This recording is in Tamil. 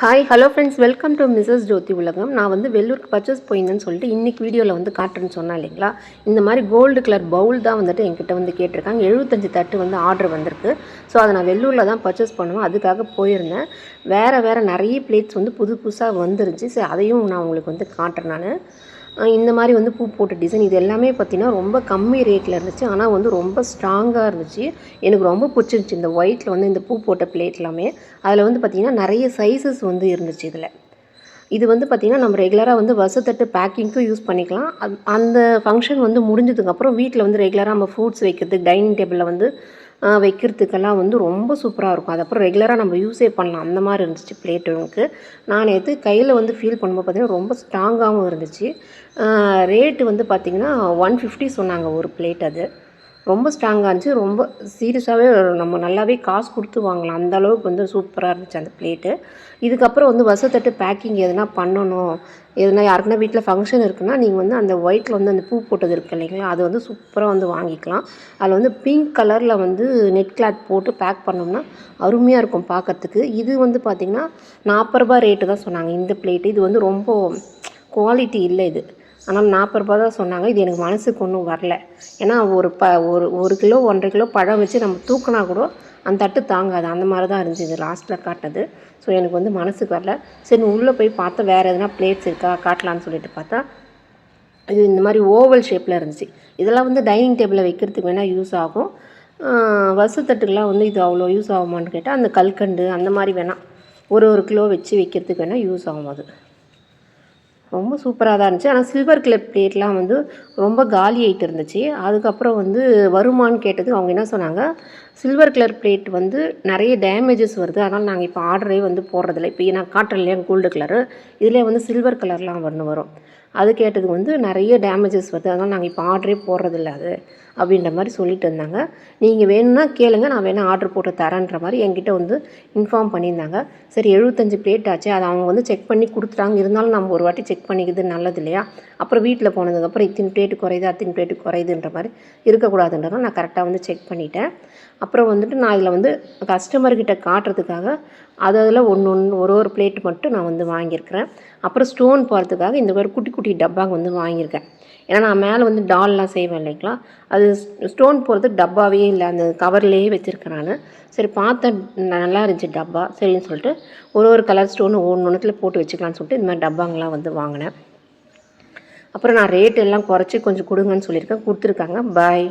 Hi hello friends welcome to Mrs Jyothi உலகம் நான் வந்து வெள்ளூருக்கு பர்ச்சேஸ் போயிருந்தேன்னு சொல்லிட்டு இன்றைக்கி வீடியோவில் வந்து காட்டுறேன்னு சொன்னேன் இல்லைங்களா? இந்த மாதிரி கோல்டு கலர் பவுல் தான் வந்துட்டு என்கிட்ட வந்து கேட்டிருக்காங்க. எழுபத்தஞ்சு தட்டு வந்து ஆர்டர் வந்திருக்கு. ஸோ அதை நான் வெள்ளூரில் தான் பர்ச்சேஸ் பண்ணுவேன். அதுக்காக போயிருந்தேன். வேறு வேறு நிறைய பிளேட்ஸ் வந்து புது புதுசாக வந்துருந்துச்சு. ஸோ அதையும் நான் உங்களுக்கு வந்து காட்டுறேன் நான். இந்த மாதிரி வந்து பூ போட்ட டிசைன் இது எல்லாமே பார்த்தீங்கன்னா ரொம்ப கம்மி ரேட்டில் இருந்துச்சு. ஆனால் வந்து ரொம்ப ஸ்ட்ராங்காக இருந்துச்சு. எனக்கு ரொம்ப பிடிச்சிருந்துச்சி இந்த ஒயிட்டில் வந்து இந்த பூ போட்ட பிளேட் எல்லாமே. அதில் வந்து பார்த்திங்கன்னா நிறைய சைஸஸ் வந்து இருந்துச்சு இதில். இது வந்து பார்த்திங்கன்னா நம்ம ரெகுலராக வந்து வசத்தட்டு பேக்கிங்க்கும் யூஸ் பண்ணிக்கலாம். அந்த ஃபங்க்ஷன் வந்து முடிஞ்சதுக்கப்புறம் வீட்டில் வந்து ரெகுலராக நம்ம ஃப்ரூட்ஸ் வைக்கிறது டைனிங் டேபிளில் வந்து வைக்கிறதுக்கெல்லாம் வந்து ரொம்ப சூப்பராக இருக்கும். அது அப்புறம் ரெகுலராக நம்ம யூஸே பண்ணலாம். அந்த மாதிரி இருந்துச்சு பிளேட் எனக்கு. நான் நேற்று கையில் வந்து ஃபீல் பண்ணும்போது பார்த்திங்கன்னா ரொம்ப ஸ்ட்ராங்காகவும் இருந்துச்சு. ரேட்டு வந்து பார்த்திங்கன்னா ஒன் ஃபிஃப்டி சொன்னாங்க ஒரு பிளேட் அது. ரொம்ப ஸ்ட்ராங்காக இருந்துச்சு. ரொம்ப சீரியஸாகவே நம்ம நல்லாவே காசு கொடுத்து வாங்கலாம். அந்த அளவுக்கு வந்து சூப்பராக இருந்துச்சு அந்த பிளேட்டு இதுக்கப்புறம் வந்து வசத்தட்டு பேக்கிங் எதுனா பண்ணணும். எதுனா யாருக்குன்னா வீட்டில் ஃபங்க்ஷன் இருக்குன்னா நீங்கள் வந்து அந்த ஒயிட்டில் வந்து அந்த பூ போட்டது இருக்கு இல்லைங்களா? அது வந்து சூப்பராக வந்து வாங்கிக்கலாம். அதில் வந்து பிங்க் கலரில் வந்து நெட் கிளாத் போட்டு பேக் பண்ணோம்னா அருமையாக இருக்கும் பார்க்கறதுக்கு இது வந்து பார்த்திங்கன்னா நாற்பது ரூபாய் ரேட்டு தான் சொன்னாங்க இந்த பிளேட்டு இது வந்து ரொம்ப குவாலிட்டி இல்லை இது. ஆனால் நாற்பது ரூபா தான் சொன்னாங்க. இது எனக்கு மனசுக்கு ஒன்றும் வரல. ஏன்னா ஒரு ப ஒரு ஒரு கிலோ ஒன்றரை கிலோ பழம் வச்சு நம்ம தூக்கினா கூட அந்த தட்டு தாங்காது. அந்த மாதிரி தான் இருந்துச்சு இது லாஸ்ட்டில் காட்டது ஸோ எனக்கு வந்து மனசுக்கு வரல. சரி உள்ளே போய் பார்த்தா வேறு எதுனா பிளேட்ஸ் இருக்கா? காட்டலான்னு சொல்லிட்டு பார்த்தா இது இந்த மாதிரி ஓவல் ஷேப்பில் இருந்துச்சு. இதெல்லாம் வந்து டைனிங் டேபிளில் வைக்கிறதுக்கு வேணால் யூஸ் ஆகும். வசத்தட்டுக்கெலாம் வந்து இது அவ்வளோ யூஸ் ஆகுமான்னு கேட்டால் அந்த கல்கண்டு அந்த மாதிரி வேணால் ஒரு ஒரு கிலோ வச்சு வைக்கிறதுக்கு வேணால் யூஸ் ஆகும் அது. ரொம்ப சூப்பராக தான் இருந்துச்சு. ஆனால் சில்வர் கிளப் பிளேட்லாம் வந்து ரொம்ப காலி ஆகிட்டு இருந்துச்சு. அதுக்கப்புறம் வந்து வருமான்னு கேட்டதுக்கு அவங்க என்ன சொன்னாங்க சில்வர் கலர் பிளேட் வந்து நிறைய டேமேஜஸ் வருது. அதனால் நாங்கள் இப்போ ஆர்டரே வந்து போடுறதில்ல. இப்போ நான் காட்டுறேன் இல்லையா? கோல்டு கலரு இதிலே வந்து சில்வர் கலர்லாம் ஒன்று வரும். அது கேட்டதுக்கு வந்து நிறைய டேமேஜஸ் வருது. அதனால் நாங்கள் இப்போ ஆர்டரே போடுறதில்ல அது அப்படின்ற மாதிரி சொல்லிட்டு இருந்தாங்க. நீங்கள் வேணும்னா கேளுங்க. நான் வேணால் ஆர்டர் போட்டு தரேன்ற மாதிரி என்கிட்ட வந்து இன்ஃபார்ம் பண்ணியிருந்தாங்க. சரி எழுபத்தஞ்சு பிளேட் ஆச்சு. அதை அவங்க வந்து செக் பண்ணி கொடுத்துட்டாங்க. இருந்தாலும் நம்ம ஒரு வாட்டி செக் பண்ணிக்கிறது நல்லது இல்லையா? அப்புறம் வீட்டில் போனதுக்கப்புறம் இத்தனை பிளேட்டு குறையுது அத்தனை பிளேட்டு குறையுதுன்ற மாதிரி இருக்கக்கூடாதுன்றதுனால நான் கரெக்டாக வந்து செக் பண்ணிட்டேன். அப்புறம் வந்துட்டு நான் இதில் வந்து கஸ்டமர்கிட்ட காட்டுறதுக்காக அதில் ஒன்று ஒன்று ஒரு ஒரு பிளேட் மட்டும் நான் வந்து வாங்கியிருக்கிறேன். அப்புறம் ஸ்டோன் போகிறதுக்காக இந்த மாதிரி குட்டி குட்டி டப்பாங்க வந்து வாங்கியிருக்கேன். ஏன்னா நான் மேலே வந்து டால்லாம் செய்வேன் இல்லைங்களா? அது ஸ்டோன் போகிறது டப்பாவே இல்லை. அந்த கவர்லேயே வச்சுருக்கேன் நான் சரி பார்த்தேன் நல்லா இருந்துச்சு டப்பா. சரின்னு சொல்லிட்டு ஒரு ஒரு கலர் ஸ்டோன் ஒன்று ஒன்றுத்தில் போட்டு வச்சுக்கலாம்னு சொல்லிட்டு இந்த மாதிரி டப்பாங்கெலாம் வந்து வாங்கினேன். அப்புறம் நான் ரேட் எல்லாம் குறைச்சி கொஞ்சம் கொடுங்கன்னு சொல்லியிருக்கேன். கொடுத்துருக்காங்க. பாய்